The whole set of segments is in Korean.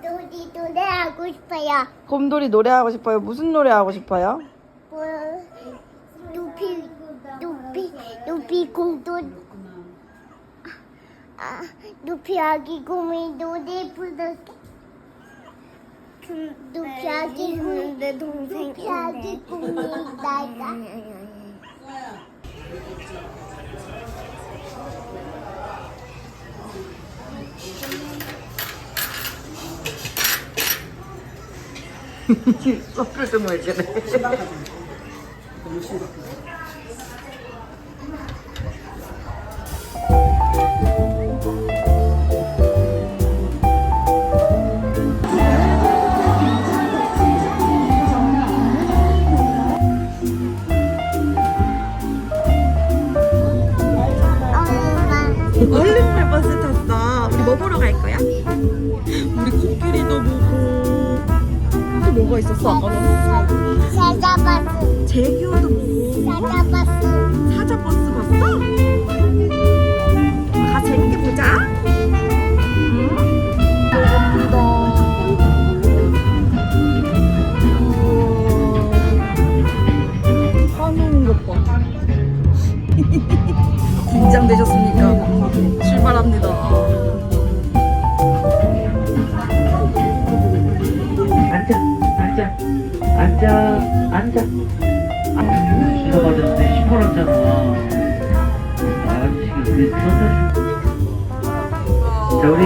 곰돌이 노래하고 싶어요. 곰돌이 노래하고 싶어요. 무슨 노래 하고 싶어요? 뭐 높이 높이 높이 곰돌 아 높이 아기 곰이 노래 불렀어. 높이 아기 곰내 동생 높이 아기 곰이 나가. 그래? 엄마 얼른 버스 탔어. 우리 뭐 보러 갈 거야? 우리 코끼리도 보고 또 뭐가 있었어? 아까는 사자버스 제규도 보 앉아, 앉아. 주사 맞았는데 시퍼렀잖아. 아가씨 지금 그래서 자, 우리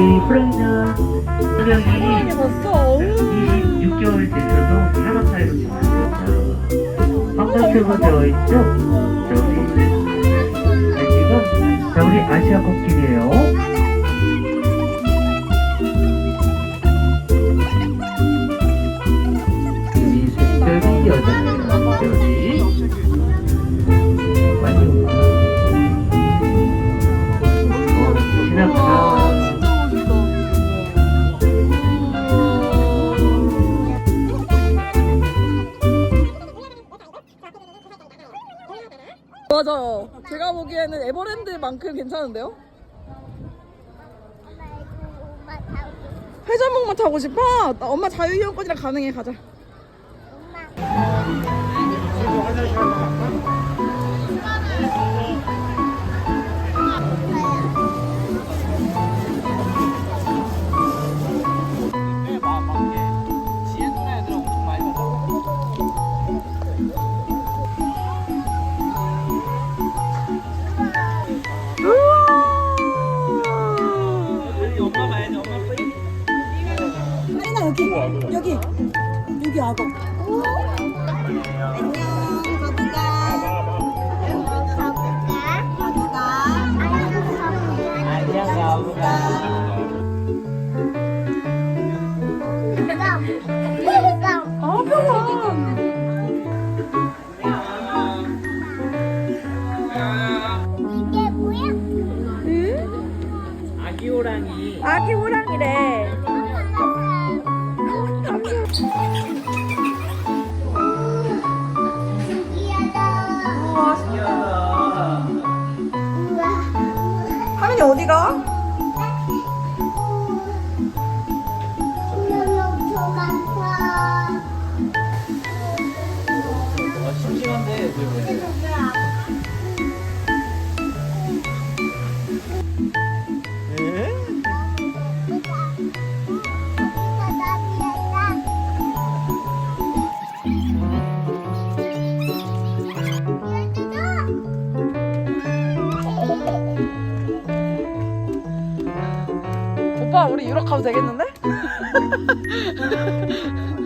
수명이 봤어. 26개월 되셔서 산업 사회로 지냈어요. 황산표가 되어 있죠? 자, 우리 자, 우리 아시아 코끼리예요. 맞아요. 제가 보기에는 에버랜드만큼 괜찮은데요? 엄마 회전목마 타고 싶어? 나 엄마 자유이용권이랑 가능해 가자. 엄마 하인아 여기 여기 악어. 아 평화. 이게 뭐야? 응? 아기 호랑이. 아기 호랑이래. 오빠 우리 유럽 가도 되겠는데?